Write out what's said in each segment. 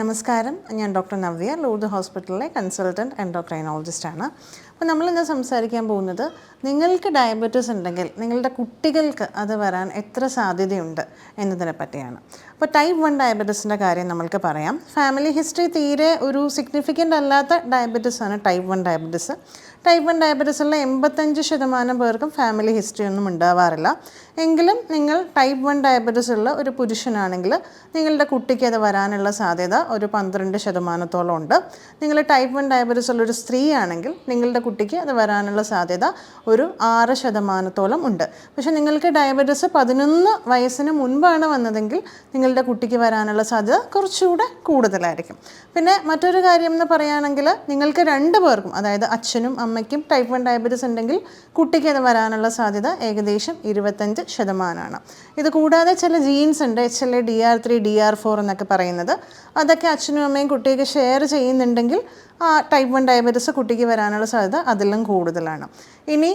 നമസ്കാരം. ഞാൻ doctor Navya Lourdes ഹോസ്പിറ്റലിലെ കൺസൾട്ടന്റ് എൻഡോക്രൈനോളജിസ്റ്റാണ് അപ്പോൾ നമ്മളിന്ന് സംസാരിക്കാൻ പോകുന്നത് നിങ്ങൾക്ക് ഡയബറ്റീസ് ഉണ്ടെങ്കിൽ നിങ്ങളുടെ കുട്ടികൾക്ക് അത് വരാൻ എത്ര സാധ്യതയുണ്ട് എന്നതിനെ പറ്റിയാണ്. അപ്പോൾ ടൈപ്പ് വൺ ഡയബറ്റീസിന്റെ കാര്യം നമ്മൾക്ക് പറയാം. ഫാമിലി ഹിസ്റ്ററി തീരെ ഒരു സിഗ്നിഫിക്കന്റ് അല്ലാത്ത ഡയബറ്റീസ് ആണ് type one diabetes. Type one ഡയബറ്റീസുള്ള എൺപത്തഞ്ച് ശതമാനം പേർക്കും ഫാമിലി ഹിസ്റ്ററി ഒന്നും ഉണ്ടാവാറില്ല. എങ്കിലും നിങ്ങൾ ടൈപ്പ് വൺ ഡയബറ്റീസ് ഉള്ള ഒരു പുരുഷനാണെങ്കിൽ നിങ്ങളുടെ കുട്ടിക്ക് അത് വരാനുള്ള സാധ്യത ഒരു പന്ത്രണ്ട് ശതമാനത്തോളം ഉണ്ട്. നിങ്ങൾ ടൈപ്പ് വൺ ഡയബറ്റീസ് ഉള്ള ഒരു സ്ത്രീ ആണെങ്കിൽ നിങ്ങളുടെ കുട്ടിക്ക് അത് വരാനുള്ള സാധ്യത ഒരു ആറ് ശതമാനത്തോളം ഉണ്ട്. പക്ഷേ നിങ്ങൾക്ക് ഡയബറ്റീസ് പതിനൊന്ന് വയസ്സിന് മുൻപാണ് വന്നതെങ്കിൽ നിങ്ങളുടെ കുട്ടിക്ക് വരാനുള്ള സാധ്യത കുറച്ചുകൂടെ കൂടുതലായിരിക്കും. പിന്നെ മറ്റൊരു കാര്യം എന്ന് പറയുകയാണെങ്കിൽ നിങ്ങൾക്ക് രണ്ട് പേർക്കും അതായത് അച്ഛനും അമ്മയ്ക്കും ടൈപ്പ് വൺ ഡയബറ്റീസ് ഉണ്ടെങ്കിൽ കുട്ടിക്ക് അത് വരാനുള്ള സാധ്യത ഏകദേശം ഇരുപത്തഞ്ച് ശതമാനമാണ് ഇത് കൂടാതെ ചില ജീൻസ് ഉണ്ട് H L A D R three D R four എന്നൊക്കെ പറയുന്നത്. അതൊക്കെ അച്ഛനും അമ്മയും കുട്ടിക്ക് ഷെയർ ചെയ്യുന്നുണ്ടെങ്കിൽ ആ ടൈപ്പ് വൺ ഡയബറ്റീസ് കുട്ടിക്ക് വരാനുള്ള സാധ്യത അതിലും കൂടുതലാണ്. ഇനി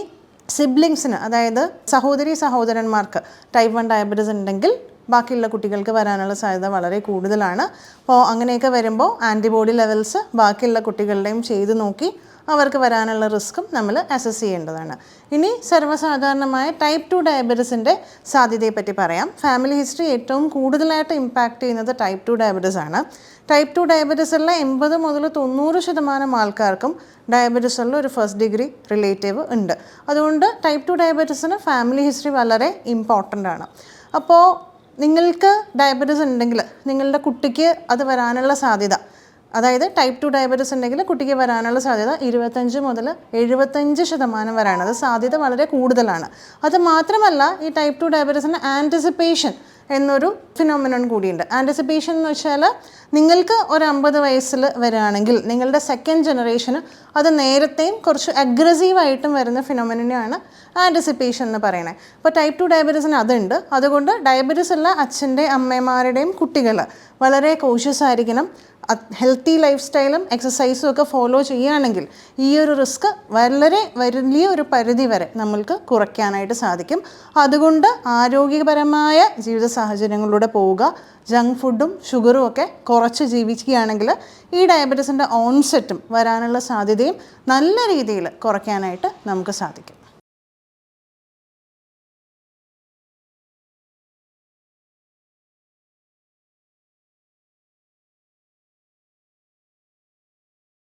സിബ്ലിങ്സിന് അതായത് സഹോദരി സഹോദരന്മാർക്ക് ടൈപ്പ് വൺ ഡയബറ്റീസ് ഉണ്ടെങ്കിൽ ബാക്കിയുള്ള കുട്ടികൾക്ക് വരാനുള്ള സാധ്യത വളരെ കൂടുതലാണ്. അപ്പോൾ അങ്ങനെയൊക്കെ വരുമ്പോൾ ആന്റിബോഡി ലെവൽസ് ബാക്കിയുള്ള കുട്ടികളുടെയും ചെയ്തു നോക്കി അവർക്ക് വരാനുള്ള റിസ്ക്കും നമ്മൾ അസസ് ചെയ്യേണ്ടതാണ്. ഇനി സർവസാധാരണമായ ടൈപ്പ് ടു ഡയബറ്റീസിന്റെ സാധ്യതയെപ്പറ്റി പറയാം. ഫാമിലി ഹിസ്റ്ററി ഏറ്റവും കൂടുതലായിട്ട് ഇമ്പാക്റ്റ് ചെയ്യുന്നത് ടൈപ്പ് ടു ഡയബറ്റീസ് ആണ്. ടൈപ്പ് ടു ഡയബറ്റീസ് ഉള്ള എൺപത് മുതൽ തൊണ്ണൂറ് ശതമാനം ആൾക്കാർക്കും ഡയബറ്റീസ് ഉള്ള ഒരു ഫസ്റ്റ് ഡിഗ്രി റിലേറ്റീവ് ഉണ്ട്. അതുകൊണ്ട് ടൈപ്പ് ടു ഡയബറ്റീസിന് ഫാമിലി ഹിസ്റ്ററി വളരെ ഇമ്പോർട്ടന്റ് ആണ്. അപ്പോൾ നിങ്ങൾക്ക് ഡയബറ്റീസ് ഉണ്ടെങ്കിൽ നിങ്ങളുടെ കുട്ടിക്ക് അത് വരാനുള്ള സാധ്യത. അതായത് ടൈപ്പ് ടു ഡയബറ്റീസ് ഉണ്ടെങ്കിൽ കുട്ടിക്ക് വരാനുള്ള സാധ്യത ഇരുപത്തഞ്ച് മുതൽ എഴുപത്തഞ്ച് ശതമാനം വരെയാണ്. അത് സാധ്യത വളരെ കൂടുതലാണ്. അത് മാത്രമല്ല ഈ ടൈപ്പ് ടു ഡയബറ്റീസിന്റെ ആന്റിസിപ്പേഷൻ എന്നൊരു ഫിനോമിനൺ കൂടിയുണ്ട്. ആന്റിസിപ്പേഷൻ എന്ന് വെച്ചാൽ നിങ്ങൾക്ക് ഒരു അമ്പത് വയസ്സിൽ വരികയാണെങ്കിൽ നിങ്ങളുടെ സെക്കൻഡ് ജനറേഷന് അത് നേരത്തെയും കുറച്ച് അഗ്രസീവായിട്ടും വരുന്ന ഫിനോമിനാണ് ആന്റിസിപ്പേഷൻ എന്ന് പറയുന്നത്. അപ്പോൾ ടൈപ്പ് ടു ഡയബറ്റീസിന് അതുണ്ട്. അതുകൊണ്ട് ഡയബറ്റീസ് ഉള്ള അച്ഛന്റെ അമ്മമാരുടെയും കുട്ടികൾ വളരെ കോഷ്യസ് ആയിരിക്കണം. ഹെൽത്തി ലൈഫ് സ്റ്റൈലും എക്സസൈസും ഒക്കെ ഫോളോ ചെയ്യുകയാണെങ്കിൽ ഈ ഒരു റിസ്ക് വളരെ വലിയ ഒരു പരിധി വരെ നമ്മൾക്ക് കുറയ്ക്കാനായിട്ട് സാധിക്കും. അതുകൊണ്ട് ആരോഗ്യപരമായ ജീവിത സാഹചര്യങ്ങളിലൂടെ പോവുക ജങ്ക് ഫുഡും ഷുഗറും ഒക്കെ കുറച്ച് ജീവിക്കുകയാണെങ്കിൽ ഈ ഡയബറ്റീസിന്റെ ഓൺസെറ്റും വരാനുള്ള സാധ്യതയും നല്ല രീതിയിൽ കുറയ്ക്കാനായിട്ട് നമുക്ക് സാധിക്കും.